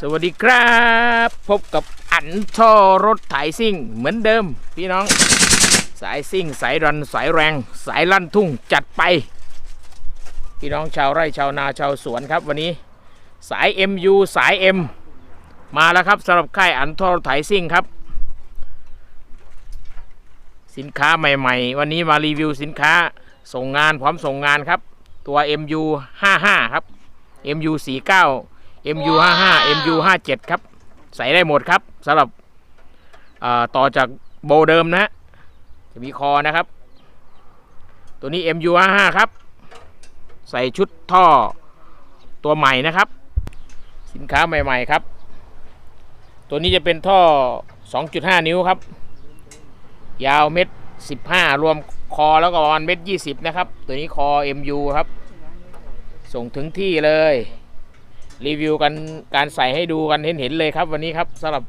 สวัสดีครับ พบกับอันท่อรถไถซิ่ง เหมือนเดิม พี่น้อง สายซิ่ง สายรันสายแรง สายลั่นทุ่งจัดไป พี่น้องชาวไร่ชาวนาชาวสวนครับวันนี้ สาย MU สาย M มาแล้วครับสำหรับค่ายอันท่อรถไถซิ่งครับ สินค้าใหม่ๆ วันนี้มารีวิวสินค้าส่งงานพร้อมส่งงานครับ ตัว MU 55 ครับ MU 49 MU 55 MU 57ครับใส่ได้หมดครับสำหรับต่อจากโบเดิมนะฮะจะมีคอนะครับ ตัวนี้ MU 55ครับ ใส่ชุดท่อตัวใหม่นะครับ สินค้าใหม่ ๆ ครับ ตัวนี้จะเป็นท่อ 2.5 นิ้วครับ ยาวเม็ด 15 รวมคอแล้วก็ประมาณเม็ด 20 นะครับ ตัวนี้คอ MU ครับ ส่งถึงที่เลย รีวิวกันการใส่ให้ดูกันเห็นๆเลยครับ วันนี้ครับสำหรับ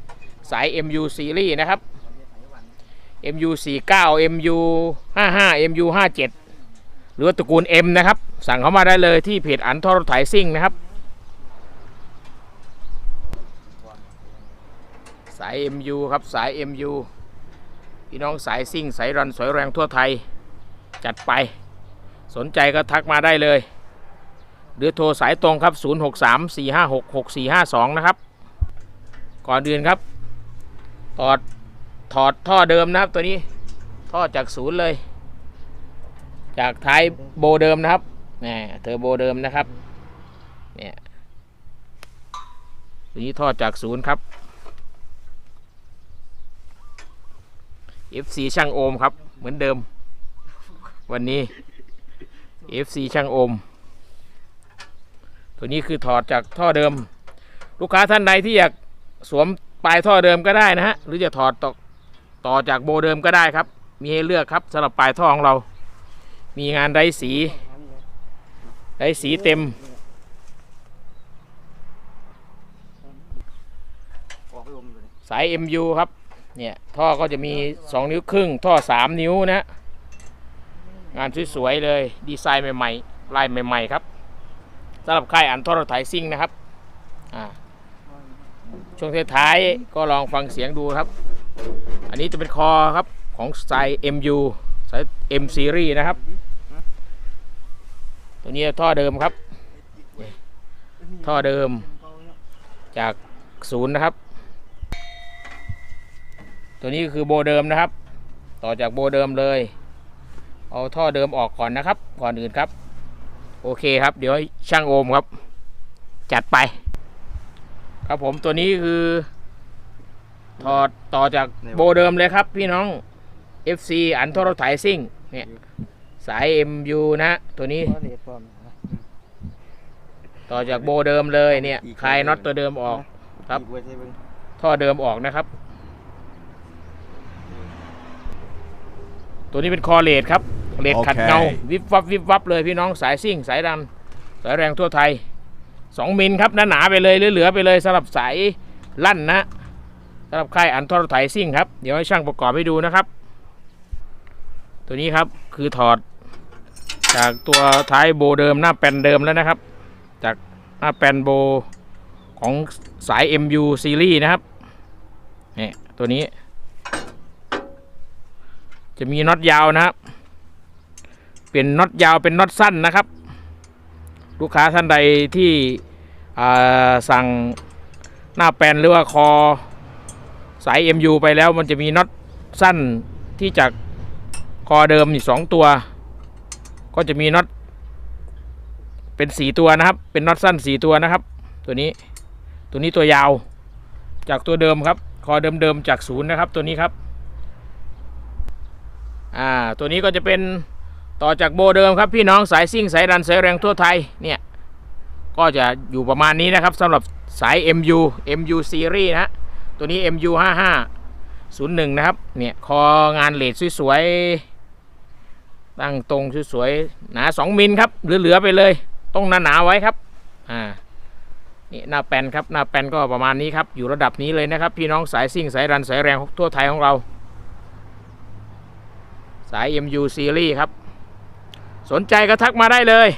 สาย MU Series นะครับ MU 49 MU 55 MU 57หรือว่าตระกูล M นะครับ สั่งเข้ามาได้เลยที่เพจอันทอรถไถซิ่งนะครับ สาย MU ครับสาย MU พี่น้องสายซิ่งสายรันสวยแรงทั่วไทย จัดไป สนใจก็ทักมาได้เลย หรือโทรสายตรงครับ 0634566452 นะครับ ก่อนอื่นครับ ถอดถอดท่อเดิมนะครับตัวนี้ท่อจากศูนย์เลย จากท้ายโบเดิมนะครับแหมเทอร์โบเดิมนะครับเนี่ยตัวนี้ท่อจากศูนย์ครับ FC ช่างโอมครับ เหมือนเดิม วันนี้ FC ช่างโอม ตัวนี้คือถอดจากท่อเดิม ลูกค้าท่านใดที่อยากสวมปลายท่อเดิมก็ได้นะฮะหรือจะถอดต่อต่อจากโบเดิมก็ได้ครับ มีให้เลือกครับสำหรับปลายท่อของเรา มีงานไร้สีไร้สีเต็มสาย MU ครับ เนี่ย ท่อก็จะมี 2 นิ้วครึ่ง ท่อ 3 นิ้วนะฮะงานสวยๆเลย ดีไซน์ใหม่ๆลายใหม่ ๆ ครับ สำหรับค่ายอันทอรไถซิ่งนะครับช่วงท้ายก็ลองฟังเสียงดูครับ อันนี้จะเป็นคอครับของสาย MU สาย M Series นะครับ ตัวนี้ท่อเดิมครับ ท่อเดิมจากศูนย์นะครับ ตัวนี้คือโบเดิมนะครับ ต่อจากโบเดิมเลย เอาท่อเดิมออกก่อนนะครับ ก่อนอื่นครับ โอเคครับ เดี๋ยวให้ช่างโอมครับ จัดไป ครับผมตัวนี้คือ ถอดต่อจากโบเดิมเลยครับ พี่น้อง FC อันทรถไถซิ่ง เนี่ย สาย MU นะ ตัวนี้ ต่อจากโบเดิมเลยเนี่ยคลายน็อตตัวเดิมออกครับ ท่อเดิมออกนะครับ ตัวนี้เป็นคอเลดครับ เลดขัดเงาโอเควิบวับวิบวับเลยพี่น้องสายซิ่ง สายดำสายแรงทั่วไทยสองมิลครับหนาๆไปเลยเหลือๆไปเลยสำหรับสายลั่นนะสำหรับค่ายอันทอรไถซิ่งครับ เดี๋ยวให้ช่างประกอบให้ดูนะครับ ตัวนี้ครับคือถอด จากตัวท้ายโบเดิมหน้าแปนเดิมแล้วนะครับ จากหน้าแปนโบของสาย MU ซีรีส์นะครับนี่ตัวนี้ จะมีน็อตยาวนะครับ เป็นน็อตยาวเป็นน็อตสั้นนะครับ ลูกค้าท่านใดที่สั่งหน้าแปลนหรือว่าคอสาย MU ไปแล้วมันจะมีน็อตสั้นที่จากคอเดิมอีกสองตัว ก็จะมีน็อตเป็นสีตัวนะครับ เป็นน็อตสั้นสีตัวนะครับ ตัวนี้ตัวนี้ตัวยาวจากตัวเดิมครับ คอเดิมๆจากศูนย์นะครับ ตัวนี้ครับ อ่า ตัวนี้ก็จะเป็น ต่อจากโบเดิมครับพี่น้องสายซิ่งสายดันสายแรงทั่วไทยเนี่ยก็จะอยู่ประมาณนี้นะครับสำหรับสาย MU MU Series นะตัวนี้ MU 5501 นะครับเนี่ยคองานเลดสวยๆตั้งตรงสวยๆหนา 2 มิลครับเหลือๆไปเลยต้องหนาๆไว้ครับอ่านี่หน้าแปนครับหน้าแปนก็ประมาณนี้ครับอยู่ระดับนี้เลยนะครับ พี่น้องสายซิ่งสายรันสายแรงทั่วไทยของเรา สาย MU Series ครับ สนใจก็ทักมาได้เลย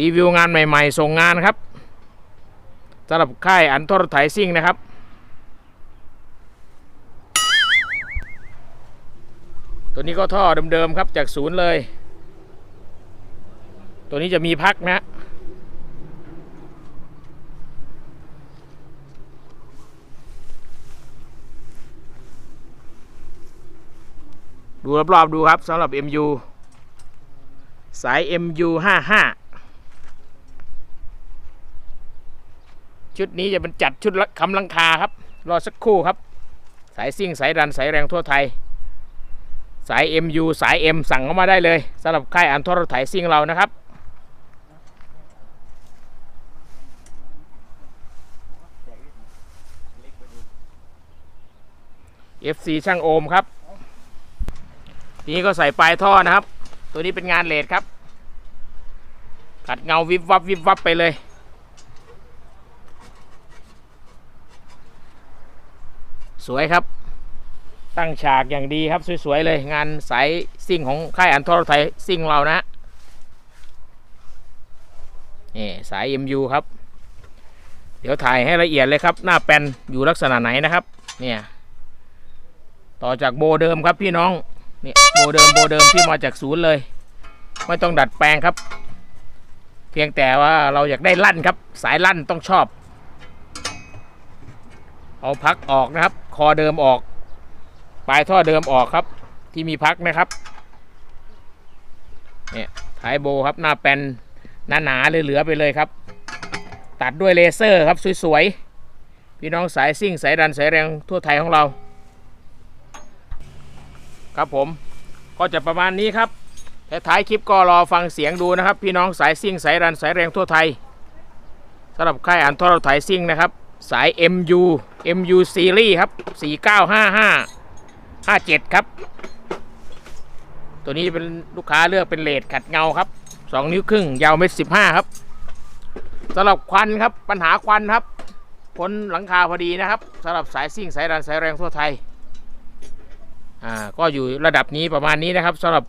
รีวิวงานใหม่ๆ ส่งงานครับสำหรับค่ายอันทรถไถซิ่งนะครับ ตัวนี้ก็ท่อเดิมๆครับจากศูนย์เลย ตัวนี้จะมีพักนะดูรอบๆดูครับสำหรับ MU สาย MU 55 ชุดนี้จะเป็นจัดชุดคำลังคาครับ รอสักครู่ครับ สายซิ่งสายดันสายแรงทั่วไทย สาย MU สาย M สั่งเข้ามาได้เลยสำหรับค่ายอันทรถไถซิ่งเรานะครับ FC ช่างโอมครับทีนี้ก็ใส่ปลายท่อนะครับ ตัวนี้เป็นงานเลดครับ ขัดเงาวิบวับวิบวับไปเลย สวยครับ ตั้งฉากอย่างดีครับ สวย ๆ เลย งานสายซิ่งของค่ายอันทรไทยซิ่งเรานะนี่สาย MU ครับ เดี๋ยวถ่ายให้ละเอียดเลยครับ หน้าแปนอยู่ลักษณะไหนนะครับ เนี่ย ต่อจากโบเดิมครับพี่น้อง เนี่ยโบเดิมโบเดิมที่มาจากศูนย์เลย ไม่ต้องดัดแปลงครับ เพียงแต่ว่าเราอยากได้ลั่นครับ สายลั่นต้องชอบ เอาพักออกนะครับ คอเดิมออก ปลายท่อเดิมออกครับ ที่มีพักนะครับเนี่ยท้ายโบครับหน้าแปนหนาๆเหลือๆไปเลยครับ ตัดด้วยเลเซอร์ครับสวยๆพี่น้องสายซิ่งสายดันสายแรงทั่วไทยของเรา ครับผมก็จะประมาณนี้ครับแต่ท้ายคลิปก็รอฟังเสียงดูนะครับ พี่น้องสายซิ่งสายรันสายแรงทั่วไทยสำหรับค่ายอันทรไทยซิ่งนะครับ สาย MU MU Series ครับ 4955 57 ครับ ตัวนี้เป็นลูกค้าเลือกเป็นเลดขัดเงาครับ 2 นิ้วครึ่ง ยาวเมตร15 ครับสำหรับควันครับปัญหาควันครับพ้นหลังคาพอดีนะครับสำหรับสายซิ่งสายรันสายแรงทั่วไทย อ่าก็อยู่ระดับนี้ประมาณนี้นะครับสำหรับ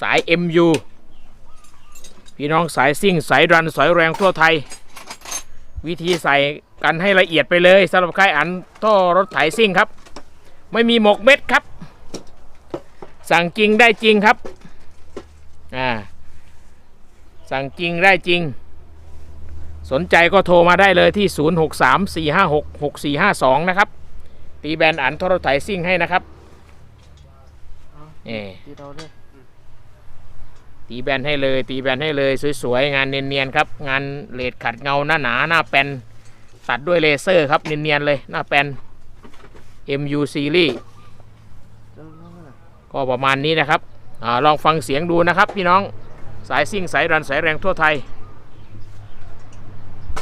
สาย MU พี่น้องสายซิ่งสายรันสายแรงทั่วไทย วิธีใส่กันให้ละเอียดไปเลยสำหรับค่ายอันท่อรถไถซิ่งครับ ไม่มีหมกเม็ดครับ สั่งจริงได้จริงครับอ่าสั่งจริงได้จริง สนใจก็โทรมาได้เลยที่ 0634566452 นะครับ ตีแบรนด์อันท่อรถไถซิ่งให้นะครับ นี่ที่เราเนี่ยตีแบนให้เลย ตีแบนให้เลยสวยๆงานเนียนๆครับ งานเลดขัดเงาหน้าหนาหน้าแปนตัดด้วยเลเซอร์ครับเนียนๆเลยหน้าแปน MU Series เจ้าน้องน่ะก็ประมาณนี้นะครับอาลองฟังเสียงดูนะครับ พี่น้องสายซิ่งสายรันสายแรงทั่วไทย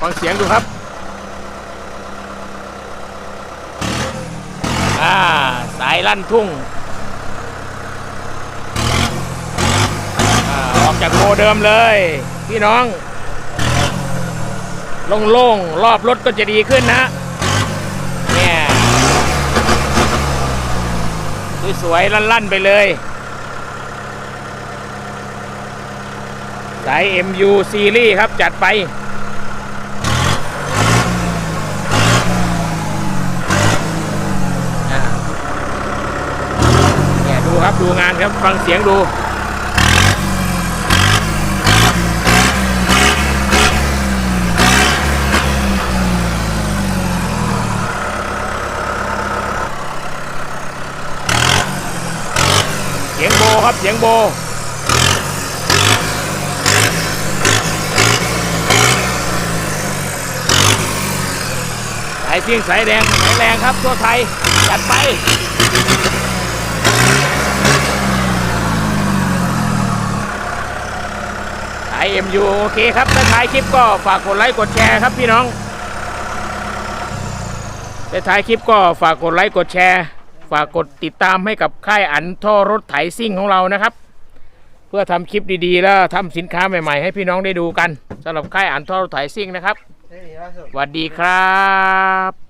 ฟังเสียงดูครับอ่าสายลั่นทุ่งอาออก จากโมเดิมเลย พี่น้อง โล่งๆ รอบรถก็จะดีขึ้นนะเนี่ยสวยๆ ลั่น ๆ ไปเลย สาย MU Series ครับจัดไปเนี่ยดูครับดูงานครับ ฟังเสียงดู เสียงโบ ครับเสียงโบสายเพียงสายแดงสายแรงครับทั่วไทยจัดไปสาย MU โอเคครับถ้าท้ายคลิปก็ฝากกดไลค์กดแชร์ครับพี่น้องถ้าท้ายคลิปก็ฝากกดไลค์กดแชร์ ฝากกดติดตามให้กับค่ายอันท่อรถไถซิ่งของเรานะครับ เพื่อทำคลิปดีๆ แล้วทำสินค้าใหม่ๆ ให้พี่น้องได้ดูกันสำหรับค่ายอันท่อรถไถซิ่งนะครับเฮ้ยล่าสุดสวัสดีครับ